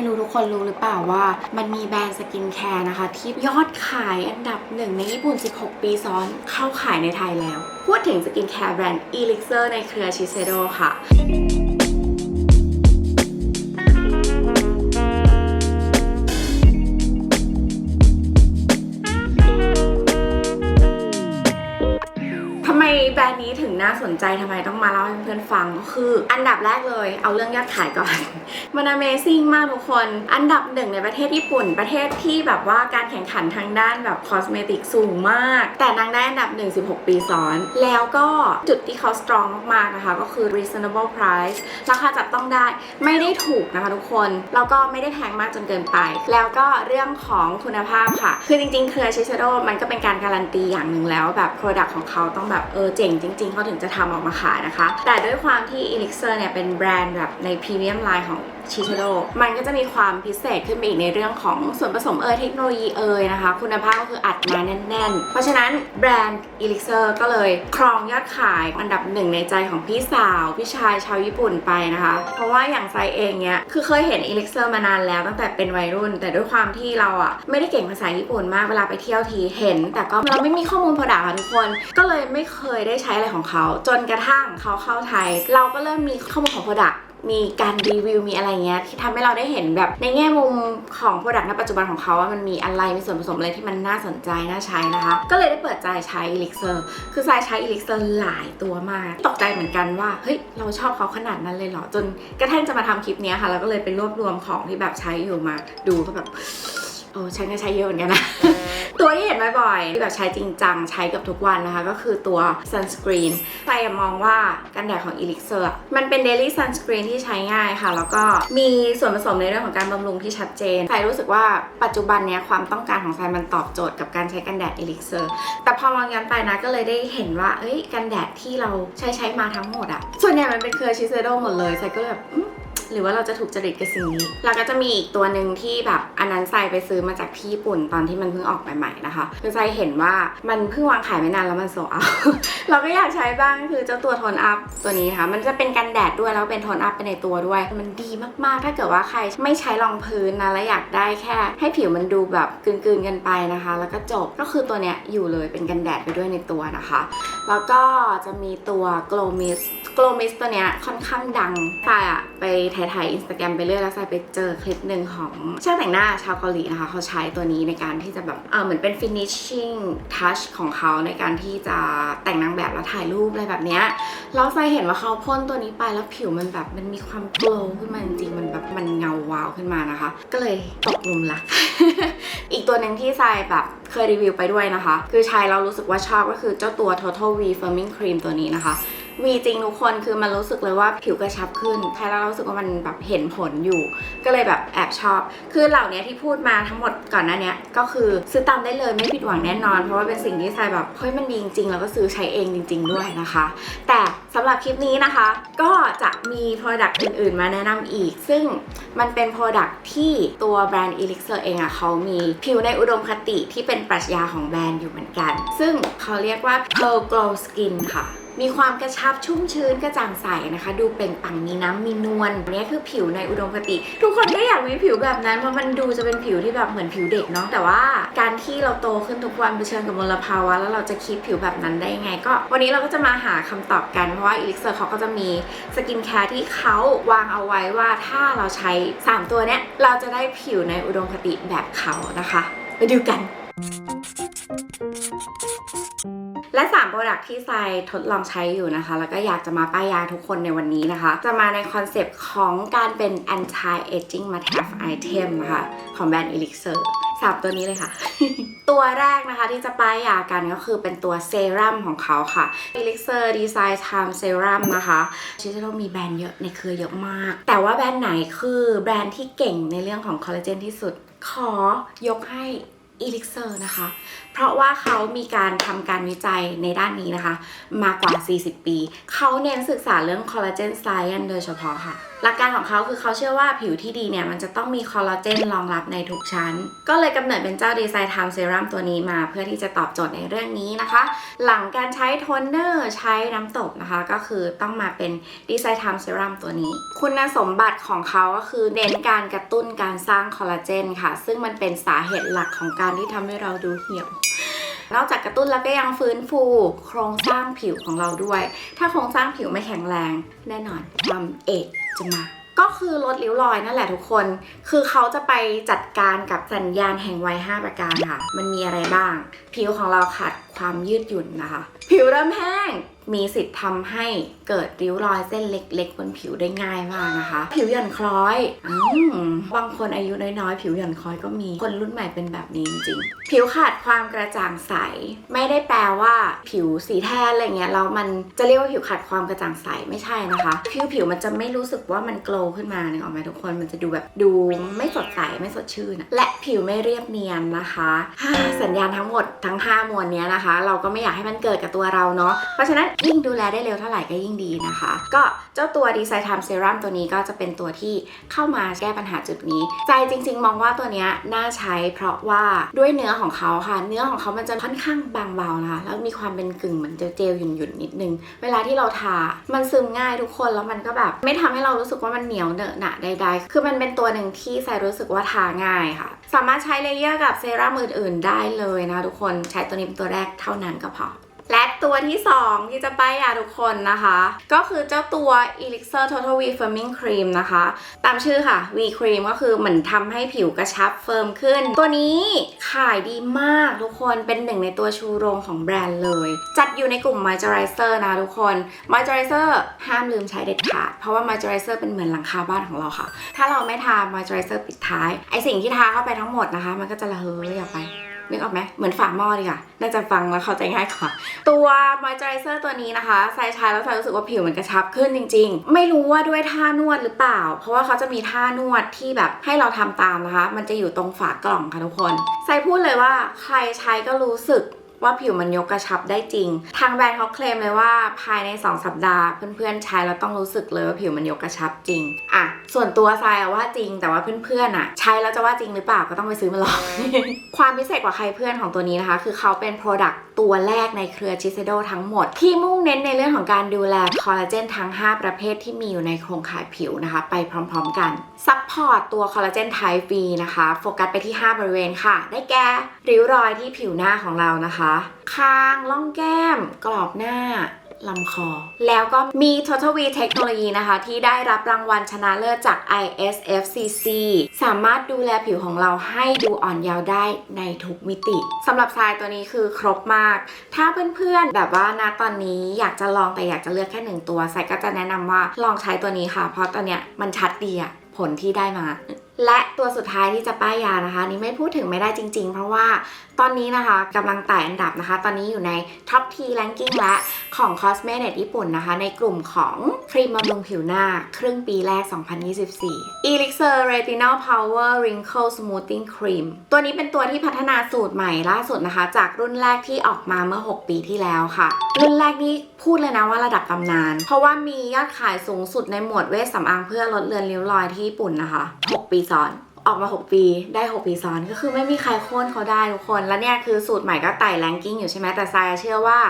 ไม่รู้ทุกคนรู้หรือเปล่าว่า มันมีแบรนด์สกินแคร์นะคะ ที่ยอดขายอันดับหนึ่งในญี่ปุ่น 16 ปีซ้อนเข้าขายในไทยแล้ว พูดถึงสกินแคร์แบรนด์ Elixir ในเครือชิเซโดค่ะ น่าสนใจทำไมต้องมาเล่าให้เพื่อนฟังก็คือ อันดับแรกเลย เอาเรื่องยอดขายก่อน มัน Amazing มากทุกคน อันดับหนึ่งในประเทศญี่ปุ่น ประเทศที่แบบว่าการแข่งขันทางด้านแบบคอสเมติกสูงมาก แต่นางได้อันดับ 1 16 ปีซ้อน แล้วก็จุดที่เขา strong มากๆนะคะ ก็คือ reasonable price ราคาจับต้องได้ไม่ได้ถูกนะคะทุกคน แล้วก็ไม่ได้แพงมากจนเกินไป แล้วก็เรื่องของคุณภาพค่ะ คือจริงๆเครือชิเซโดมันก็เป็นการการันตีอย่างหนึ่งแล้วแบบ Product ของเขาต้องแบบเออเจ๋งจริงๆเขาถึงจะทำออกมาขายนะคะ แต่ด้วยความที่ Elixir เนี่ยเป็นแบรนด์แบบในพรีเมียมไลน์ของชิเชโดมันก็จะมีความพิเศษขึ้นไปอีกในเรื่องของส่วนผสมเอยเทคโนโลยีเอยนะคะ คุณภาพก็คืออัดมาแน่น ๆ เพราะฉะนั้นแบรนด์ Elixir ก็เลยครองยอดขายอันดับหนึ่งในใจของพี่สาว พี่ชายชาวญี่ปุ่นไปนะคะ เพราะว่าอย่างไซเองเนี่ยคือเคยเห็น Elixir มานานแล้วตั้งแต่เป็นวัยรุ่น แต่ด้วยความที่เราอะไม่ได้เก่งภาษาญี่ปุ่นมากเวลาไปเที่ยวทีเห็น แต่ก็เราไม่มีข้อมูล product ค่ะทุกคน ก็เลยไม่เคยได้ใช้อะไรของเขาจนกระทั่งเขาเข้าไทย เราก็เริ่มมีข้อมูลของ product มีการรีวิวมีอะไรเงี้ยที่ทำให้เราได้เห็นแบบในแง่มุมของ Product ในปัจจุบันของเขาว่ามันมีอะไรมีส่วนผสมอะไรที่มันน่าสนใจน่าใช้นะคะ ก็เลยได้เปิดใจใช้ Elixir คือทรายใช้ Elixir หลายตัวมาก ตกใจเหมือนกันว่า เฮ้ย เราชอบเขาขนาดนั้นเลยเหรอ จนกระทั่งจะมาทำคลิปนี้ค่ะแล้วก็เลยไปรวบรวมของที่แบบใช้อยู่มาดูก็แบบโอ้ฉันก็ใช้เยอะเหมือนกันนะ ตัวที่เห็นบ่อยๆที่แบบใช้จริงจังใช้กับทุกวันนะคะ ก็คือตัว sunscreen ใครมองว่ากันแดดของ Elixir อะมันเป็น daily sunscreen ที่ใช้ง่ายค่ะ แล้วก็มีส่วนผสมในเรื่องของการบำรุงที่ชัดเจนใครรู้สึกว่าปัจจุบันเนี้ยความต้องการของใครมันตอบโจทย์กับการใช้กันแดด Elixir แต่พอมองย้อนไปนะก็เลยได้เห็นว่าเอ้ยกันแดดที่เราใช้ใช้มาทั้งหมดอะส่วนใหญ่มันเป็นเครือชิเซโดหมดเลยใส่ก็แบบ หรือว่าเราจะถูกจริตกับสิ่งนี้แล้วก็จะมีอีกตัวหนึ่งที่แบบอันนั้นไซไปซื้อมาจากที่ญี่ปุ่นตอนที่มันเพิ่งออกใหม่ๆนะคะคือไซเห็นว่ามันเพิ่งวางขายไม่นานแล้วมันโซเอาเราก็อยากใช้บ้างคือเจ้าตัวโทนอัพตัวนี้ค่ะมันจะเป็นกันแดดด้วยแล้วเป็นโทนอัพไปในตัวด้วย มันดีมากๆ ถ้าเกิดว่าใครไม่ใช้รองพื้นนะแล้วอยากได้แค่ ให้ผิวมันดูแบบกลืนๆกันไปนะคะ แล้วก็จบก็คือตัวเนี้ยอยู่เลยเป็นกันแดดไปด้วยในตัวนะคะ แล้วก็จะมีตัว Glow Mist Glow Mist ตัวเนี้ยค่อนข้างดังใช่อะไปถ่ายถ่ายอินสตาแกรมไปเรื่อยแล้วใส่ไปเจอคลิปหนึ่งของช่างแต่งหน้าชาวเกาหลีนะคะ เขาใช้ตัวนี้ในการที่จะแบบเออเหมือนเป็น finishing touch ของเขาในการที่จะแต่งนางแบบแล้วถ่ายรูปอะไรแบบเนี้ยแล้วใส่เห็นว่าเขาพ่นตัวนี้ไปแล้วผิวมันแบบมันมีความ glow ขึ้นมาจริงๆมันแบบมันเงาวาวขึ้นมานะคะ ก็เลยตกหลุมรัก อีกตัวหนึ่งที่ทรายแบบเคยรีวิวไปด้วยนะคะ คือใช้เรารู้สึกว่าชอบก็คือเจ้าตัว Total V Firming Cream ตัวนี้นะคะ วีจริงทุกคนคือมันรู้สึกเลยว่าผิวกระชับขึ้นใช้แล้วรู้สึกว่ามันแบบเห็นผลอยู่ ก็เลยแบบแอบชอบ คือเหล่านี้ที่พูดมาทั้งหมดก่อนหน้านี้ก็คือซื้อตามได้เลยไม่ผิดหวังแน่นอน เพราะว่าเป็นสิ่งที่ทรายแบบเฮ้ยมันดีจริงๆแล้วก็ซื้อใช้เองจริง ๆ ด้วยนะคะ แต่สำหรับคลิปนี้นะคะ ก็จะมี Product อื่น ๆ มาแนะนำอีก ซึ่งมันเป็น Product ที่ตัวแบรนด์ Elixir เองอะเขามีผิวในอุดมคติที่เป็นปรัชญาของแบรนด์อยู่เหมือนกัน ซึ่งเขาเรียกว่า Pearl Glow Skin ค่ะมีความกระชับชุ่มชื้นกระจ่างใสนะคะ ดูเปล่งปลั่งมีน้ำมีนวลอันนี้คือผิวในอุดมคติ ทุกคนก็อยากมีผิวแบบนั้นเพราะมันดูจะเป็นผิวที่แบบเหมือนผิวเด็กเนาะแต่ว่าการที่เราโตขึ้นทุกวันเผชิญกับมลภาวะ แล้วเราจะคิดผิวแบบนั้นได้ยังไง ก็ วันนี้เราก็จะมาหาคำตอบกันเพราะว่า Elixir เขาก็จะมีสกินแคร์ที่เขาวางเอาไว้ว่าถ้าเราใช้ 3 ตัวเนี้ยเราจะได้ผิวในอุดมคติแบบเขานะคะ ไปดูกัน และ3 Product ที่ทรายทดลองใช้อยู่นะคะ แล้วก็อยากจะมาป้ายยาทุกคนในวันนี้นะคะ จะมาในคอนเซปต์ของการเป็น anti aging must have item นะคะของแบรนด์ Elixir สามตัวนี้เลยค่ะ ตัวแรกนะคะที่จะป้ายยากันก็คือเป็นตัวเซรั่มของเขาค่ะ Elixir Design Time Serum นะคะชิซโมีแบรนด์เยอะในเครือเยอะมาก แต่ว่าแบรนด์ไหนคือแบรนด์ที่เก่งในเรื่องของคอลลาเจนที่สุด ขอยกให้ Elixir นะคะ เพราะว่าเขามีการทำการวิจัยในด้านนี้นะคะ มากว่า 40 ปี เขาเน้นศึกษาเรื่องคอลลาเจนไซ n ์โดยเฉพาะค่ะ หลักการของเขาคือเขาเชื่อว่าผิวที่ดีเนี่ย มันจะต้องมีคอลลาเจนรองรับในทุกชั้น ก็เลยกำเนิดเป็นเจ้าดีไซน์ไทม์เซรั่มตัวนี้มา เพื่อที่จะตอบโจทย์ในเรื่องนี้นะคะ หลังการใช้โทนเนอร์ใช้น้ำตบนะคะ ก็คือต้องมาเป็นดีไซน์ไทม์เซรั่มตัวนี้ คุณสมบัติของเขาก็คือเน้นการกระตุ้นการสร้างคอลลาเจนค่ะ ซึ่งมันเป็นสาเหตุหลักของการที่ทำให้เราดูเหี่ยว นอกจากกระตุ้นแล้วก็ยังฟื้นฟูโครงสร้างผิวของเราด้วย ถ้าโครงสร้างผิวไม่แข็งแรงแน่นอนความเอกจะมาก็คือลดริ้วรอยนั่นแหละทุกคน คือเขาจะไปจัดการกับสัญญาณแห่งวัย5ประการค่ะ มันมีอะไรบ้าง ผิวของเราขาด ความยืดหยุ่นนะคะ ผิวเริ่มแห้งมีสิทธิ์ทำให้เกิดริ้วรอยเส้นเล็กๆ บนผิวได้ง่ายมากนะคะ ผิวหย่อนคล้อยอืมบางคนอายุน้อยๆ ผิวหย่อนคล้อยก็มีคนรุ่นใหม่เป็นแบบนี้จริงๆ ผิวขาดความกระจ่างใส ไม่ได้แปลว่า ผิวสีแทนอะไรเงี้ยแล้วมันจะเรียกว่าผิวขาดความกระจ่างใสไม่ใช่นะคะผิวผิวมันจะไม่รู้สึกว่ามันโกลว์ขึ้นมานึกออกไหมทุกคนมันจะดูแบบดูไม่สดใสไม่สดชื่นและผิวไม่เรียบเนียนนะคะ สัญญาณทั้งหมดทั้ง 5 มวลนี้นะคะเราก็ไม่อยากให้มันเกิดกับตัวเราเนาะเพราะฉะนั้นยิ่งดูแลได้เร็วเท่าไหร่ก็ยิ่งดีนะคะ ก็เจ้าตัวดีไซน์ไทม์เซรั่มตัวนี้ก็จะเป็นตัวที่เข้ามาแก้ปัญหาจุดนี้ ใจจริง ๆ มองว่าตัวนี้น่าใช้ เพราะว่าด้วยเนื้อของเขาค่ะ เนื้อของเขามันจะค่อนข้างบางเบานะคะแล้วมีความเป็นกึ่งเหมือนเจลๆหยุ่นๆนิดนึง เวลาที่เราทา มันซึมง่ายทุกคนแล้วมันก็แบบ ไม่ทำให้เรารู้สึกว่ามันเหนียวเหนอะหนะใดๆคือมันเป็นตัวหนึ่งที่ใส่รู้สึกว่าทาง่ายค่ะ สามารถใช้เลเยอร์กับเซรั่มอื่นๆได้เลยนะทุกคนใช้ตัวนี้เป็นตัวแรกเท่านั้นก็พอ และตัวที่ 2 ที่จะป้ายยาทุกคนนะคะ ก็คือเจ้าตัว Elixir Total V Firming Cream นะคะ ตามชื่อค่ะ V Cream ก็คือเหมือนทำให้ผิวกระชับเฟิร์มขึ้น ตัวนี้ขายดีมากทุกคนเป็นหนึ่งในตัวชูโรงของแบรนด์เลย จัดอยู่ในกลุ่ม Moisturizer นะทุกคน Moisturizer ห้ามลืมใช้เด็ดขาด เพราะว่า Moisturizer เป็นเหมือนหลังคาบ้านของเราค่ะ ถ้าเราไม่ทา Moisturizer ปิดท้าย ไอสิ่งที่ทาเข้าไปทั้งหมดนะคะ มันก็จะระเหยออกไป นึกออกไหมเหมือนฝาหม้อดีค่ะน่าจะฟังแล้วเข้าใจง่ายกว่าตัว moisturizer ตัวนี้นะคะใส่ใช้แล้วใส่รู้สึกว่าผิวมันกระชับขึ้นจริง ๆ ไม่รู้ว่าด้วยท่านวดหรือเปล่า เพราะว่าเขาจะมีท่านวดที่แบบให้เราทำตามนะคะ มันจะอยู่ตรงฝากล่องค่ะทุกคนใส่พูดเลยว่าใครใช้ก็รู้สึก ว่าผิวมันยกกระชับได้จริง ทางแบรนด์เขาเคลมเลยว่าภายใน 2 สัปดาห์เพื่อนๆใช้แล้วต้องรู้สึกเลยว่าผิวมันยกกระชับจริงอะส่วนตัวทรายว่าจริงแต่ว่าเพื่อนๆอะ ใช้แล้วจะว่าจริงหรือเปล่าก็ต้องไปซื้อมาลอง ความพิเศษกว่าใครเพื่อนของตัวนี้นะคะ คือเขาเป็น Product ตัวแรกในเครือชิเซโดทั้งหมด ที่มุ่งเน้นในเรื่องของการดูแลคอลลาเจนทั้ง 5 ประเภทที่มีอยู่ในโครงข่ายผิวนะคะ ไปพร้อมๆกันซัพพอร์ตตัวคอลลาเจนไทป์ V นะคะ โฟกัสไปที่ 5 บริเวณค่ะ ได้แก่ริ้วรอยที่ผิวหน้าของเรานะคะคางล่องแก้ม กรอบหน้าลำคอ แล้วก็มี Total V เทคโนโลยีนะคะ ที่ได้รับรางวัลชนะเลิศจาก ISFCC สามารถดูแลผิวของเราให้ดูอ่อนเยาว์ได้ในทุกมิติสำหรับทรายตัวนี้คือครบมาก ถ้าเพื่อนๆ แบบว่านะตอนนี้อยากจะลองแต่อยากจะเลือกแค่หนึ่งตัวทรายก็จะแนะนำว่าลองใช้ตัวนี้ค่ะ เพราะตัวเนี้ยมันชัดดีอะผลที่ได้มา และตัวสุดท้ายที่จะป้ายยานะคะ นี่ไม่พูดถึงไม่ได้จริง ๆ เพราะว่าตอนนี้นะคะกำลังไต่อันดับนะคะ ตอนนี้อยู่ในท็อปทีแลนกิ้งและของ Cosmenet ญี่ปุ่นนะคะ ในกลุ่มของครีมบำรุงผิวหน้า ครึ่งปีแรก 2024 Elixir Retinol Power Wrinkle Smoothing Cream ตัวนี้เป็นตัวที่พัฒนาสูตรใหม่ล่าสุดนะคะ จากรุ่นแรกที่ออกมาเมื่อ 6 ปีที่แล้วค่ะ รุ่นแรกนี่พูดเลยนะว่าระดับตำนาน เพราะว่ามียอดขายสูงสุดในหมวดเวชสำอางเพื่อลดเลือนริ้วรอยที่ญี่ปุ่นนะคะ 6 ปีซ้อน ออกมา 6 ปีได้ 6 ปีซ้อนก็คือไม่มีใครโค่นเขาได้ทุกคน แล้วเนี่ยคือสูตรใหม่ก็ไต่แรงกิ้งอยู่ใช่ไหมแต่ทรายเชื่อว่า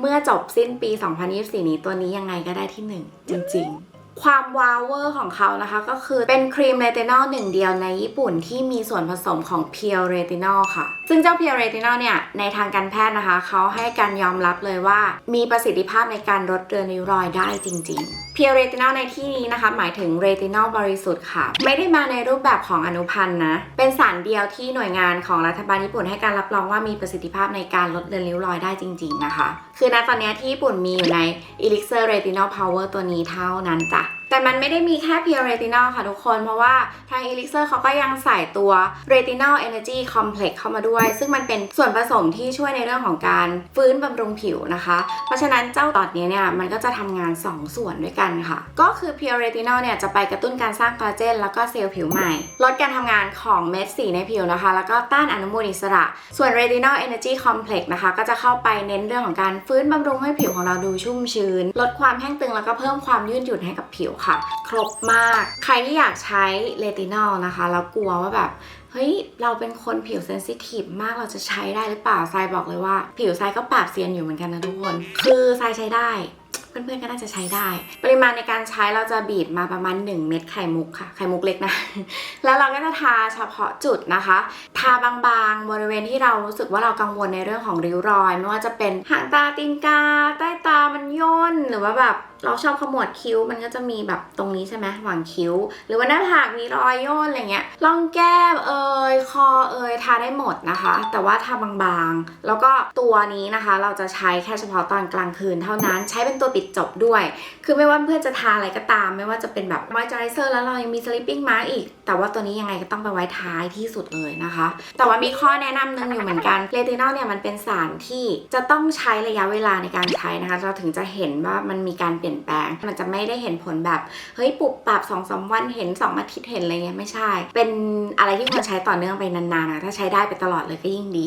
เมื่อจบสิ้นปี 2024 นี้ตัวนี้ยังไงก็ได้ที่ 1 จริง ๆความว้าวเวอร์ของเขานะคะ ก็คือเป็นครีมเรตินอลหนึ่งเดียวในญี่ปุ่นที่มีส่วนผสมของเพียวเรตินอลค่ะ ซึ่งเจ้าเพียวเรตินอลเนี่ย ในทางการแพทย์นะคะ เขาให้การยอมรับเลยว่า มีประสิทธิภาพในการลดเรือนริ้วรอยได้จริงๆเพียวเรตินอลในที่นี้นะคะ หมายถึงเรตินอลบริสุทธิ์ค่ะ ไม่ได้มาในรูปแบบของอนุพันธ์นะ เป็นสารเดียวที่หน่วยงานของรัฐบาลญี่ปุ่นให้การรับรองว่ามีประสิทธิภาพในการลดเลือนริ้วรอยได้จริง ๆ นะคะ คือณตอนนี้ที่ญี่ปุ่นมีอยู่ในอีลิเซอร์เรตินอลพาวเวอร์ตัวนี้เท่านั้นจ้ะ แต่มันไม่ได้มีแค่เพียวเรตินอลค่ะทุกคน เพราะว่าทาง Elixir เขาก็ยังใส่ตัว Retinol Energy Complex เข้ามาด้วย ซึ่งมันเป็นส่วนผสมที่ช่วยในเรื่องของการฟื้นบำรุงผิวนะคะ เพราะฉะนั้นเจ้าตอดนี้เนี่ยมันก็จะทำงาน 2 ส่วนด้วยกันค่ะ ก็คือเพียวเรตินอลเนี่ยจะไปกระตุ้นการสร้างคอลลาเจนแล้วก็เซลล์ผิวใหม่ ลดการทำงานของเม็ดสีในผิวนะคะ แล้วก็ต้านอนุมูลอิสระ ส่วน Retinol Energy Complex นะคะก็จะเข้าไปเน้นเรื่องของการฟื้นบำรุงให้ผิวของเราดูชุ่มชื้น ลดความแห้งตึงแล้วก็เพิ่มความยืดหยุ่นให้กับผิวค่ะ ครบมาก ใครที่อยากใช้เลตินอลนะคะ แล้วกลัวว่าแบบเฮ้ย เราเป็นคนผิวเซนซิทีฟมาก เราจะใช้ได้หรือเปล่า ทรายบอกเลยว่า ผิวทรายก็ปราบเซียนอยู่เหมือนกันนะทุกคน คือทรายใช้ได้ เพื่อนๆก็น่าจะใช้ได้ ปริมาณในการใช้เราจะบีบมาประมาณ 1 เม็ดไข่มุกค่ะ ไข่มุกเล็กนะ แล้วเราก็จะทาเฉพาะจุดนะคะ ทาบางๆ บริเวณที่เรารู้สึกว่าเรากังวลในเรื่องของริ้วรอย ไม่ว่าจะเป็นหางตาตีนกา ใต้ตามันย่น หรือว่าแบบ เราชอบขมวดคิ้วมันก็จะมีแบบตรงนี้ใช่ไหมหว่างคิ้ว หรือว่าหน้าผากมีรอยย่นอะไรเงี้ยร่องแก้มเอยคอเอยทาได้หมดนะคะ แต่ว่าทาบางๆ แล้วก็ตัวนี้นะคะ เราจะใช้แค่เฉพาะตอนกลางคืนเท่านั้นใช้เป็นตัวปิดจบด้วย คือไม่ว่าเพื่อนจะทาอะไรก็ตาม ไม่ว่าจะเป็นแบบมอยเจอไรเซอร์แล้วเรายังมี sleeping mask อีก แต่ว่าตัวนี้ยังไงก็ต้องไปไว้ท้ายที่สุดเลยนะคะ แต่ว่ามีข้อแนะนำหนึงอยู่เหมือนกันเลตินอลเนี่ยมันเป็นสารที่จะต้องใช้ระยะเวลาในการใช้นะคะ เราถึงจะเห็นว่ามันมีการเปลี่ยนแปลง มันจะไม่ได้เห็นผลแบบเฮ้ยปุบปับสองสามวันเห็น 2 อาทิตย์เห็นอะไรเงี้ยไม่ใช่ เป็นอะไรที่ควรใช้ต่อเนื่องไปนานๆนะถ้าใช้ได้ไปตลอดเลยก็ยิ่งดี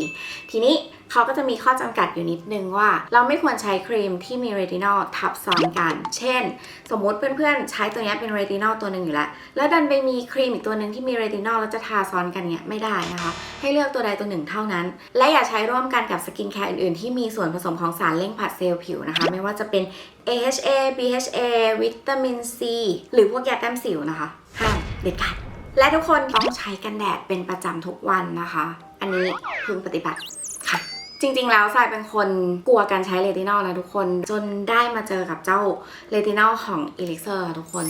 ทีนี้เขาก็จะมีข้อจำกัดอยู่นิดนึงว่า เราไม่ควรใช้ครีมที่มีเรตินอลทับซ้อนกัน เช่น สมมุติเพื่อนๆ ใช้ตัวนี้เป็นเรตินอลตัวหนึ่งอยู่แล้ว แล้วดันไปมีครีมอีกตัวหนึ่งที่มีเรตินอลแล้วจะทาซ้อนกันเนี่ยไม่ได้นะคะ ให้เลือกตัวใดตัวหนึ่งเท่านั้น และอย่าใช้ร่วมกันกับสกินแคร์อื่นๆ ที่มีส่วนผสมของสารเร่งผลัดเซลล์ผิวนะคะ ไม่ว่าจะเป็น AHA BHA วิตามิน C หรือพวกยาแต้มสิวนะคะห้ามเด็ดขาดและทุกคนต้องใช้กันแดดเป็นประจำทุกวันนะคะ อันนี้พึงปฏิบัติ จริงๆ แล้วทรายเป็นคนกลัวการใช้เรตินอลนะทุกคน จนได้มาเจอกับเจ้าเรตินอลของ e l i x i r ทุกคน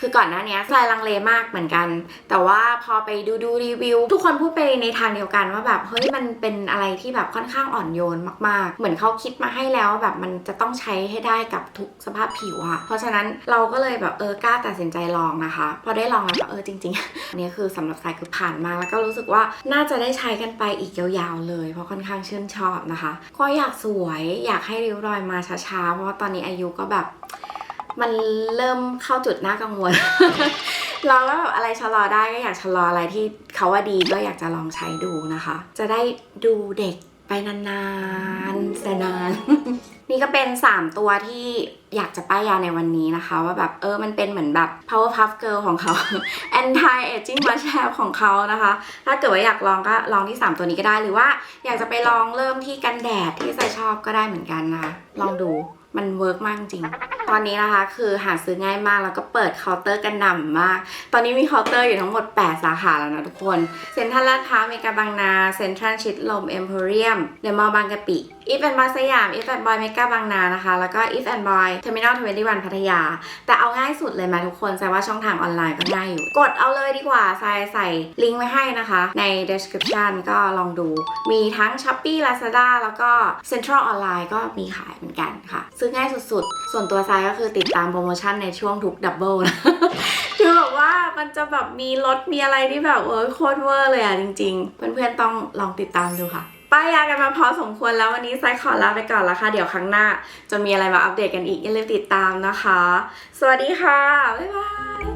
คือก่อนหน้านี้ทรายลังเลมากเหมือนกัน แต่ว่าพอไปดูดูรีวิว ทุกคนพูดไปในทางเดียวกันว่าแบบเฮ้ยมันเป็นอะไรที่แบบค่อนข้างอ่อนโยนมากๆ เหมือนเขาคิดมาให้แล้วว่าแบบมันจะต้องใช้ให้ได้กับทุกสภาพผิวอะเพราะฉะนั้นเราก็เลยแบบเออกล้าตัดสินใจลองนะคะ พอได้ลองแล้วเออจริงๆอันนี้คือสำหรับทรายคือผ่านมาแล้วก็รู้สึกว่าน่าจะได้ใช้กันไปอีกยาวๆเลย เพราะค่อนข้างชื่นชอบนะคะ ก็อยากสวยอยากให้ริ้วรอยมาช้าๆ เพราะว่าตอนนี้อายุก็แบบมันเริ่มเข้าจุดน่ากังวล เราก็แบบอะไรชะลอได้ก็อยากชะลออะไรที่เขาว่าดีก็อยากจะลองใช้ดูนะคะ จะได้ดูเด็ก ไปนานๆแสนนาน นี่ก็เป็น 3 ตัวที่อยากจะป้ายยาในวันนี้นะคะ ว่าแบบเออมันเป็นเหมือนแบบ power puff girl ของเขา anti aging must have ของเขานะคะ ถ้าเกิดว่าอยากลองก็ลองที่ 3 ตัวนี้ก็ได้หรือว่า อยากจะไปลองเริ่มที่กันแดดที่ใส่ชอบก็ได้เหมือนกันนะคะลองดูมันเวิร์กมากจริง ตอนนี้นะคะคือหาซื้อง่ายมากแล้วก็เปิดเคาน์เตอร์กันหน่ำมาก ตอนนี้มีเคาน์เตอร์อยู่ทั้งหมด 8 สาขาแล้วนะทุกคน เซ็นทรัลลาดพร้าวเมกาบางนา เซ็นทรัลชิดลมเอ็มโพเรียมเดอะมอลล์บางกะปิ อีฟแอนด์บอยสยามอีฟแอนด์บอยเมกาบางนานะคะ แล้วก็อีฟแอนด์บอยเทอร์มินอลทเวนตี้วันพัทยา แต่เอาง่ายสุดเลยไหมทุกคนแสดงว่าช่องทางออนไลน์ก็ง่ายอยู่ กดเอาเลยดีกว่าใส่ใส่ลิงก์ไว้ให้นะคะ ใน description ก็ลองดู มีทั้ง Shopee Lazada แล้วก็ Central ออนไลน์ก็มีขายเหมือนกันค่ะ ซื้อง่ายสุดๆ ส่วนตัวทรายก็คือติดตามโปรโมชั่นในช่วงทุกดับเบิลนะคือแบบว่ามันจะแบบมีลดมีอะไรที่แบบเออโคตรเวอร์เลยอะจริง ๆ เพื่อนๆต้องลองติดตามดูค่ะ ป้ายยากันมาพอสมควรแล้ววันนี้ไซขอลาไปก่อนแล้วค่ะ เดี๋ยวครั้งหน้า จะมีอะไรมาอัปเดตกันอีกอย่าลืมติดตามนะคะ สวัสดีค่ะ บ๊ายบาย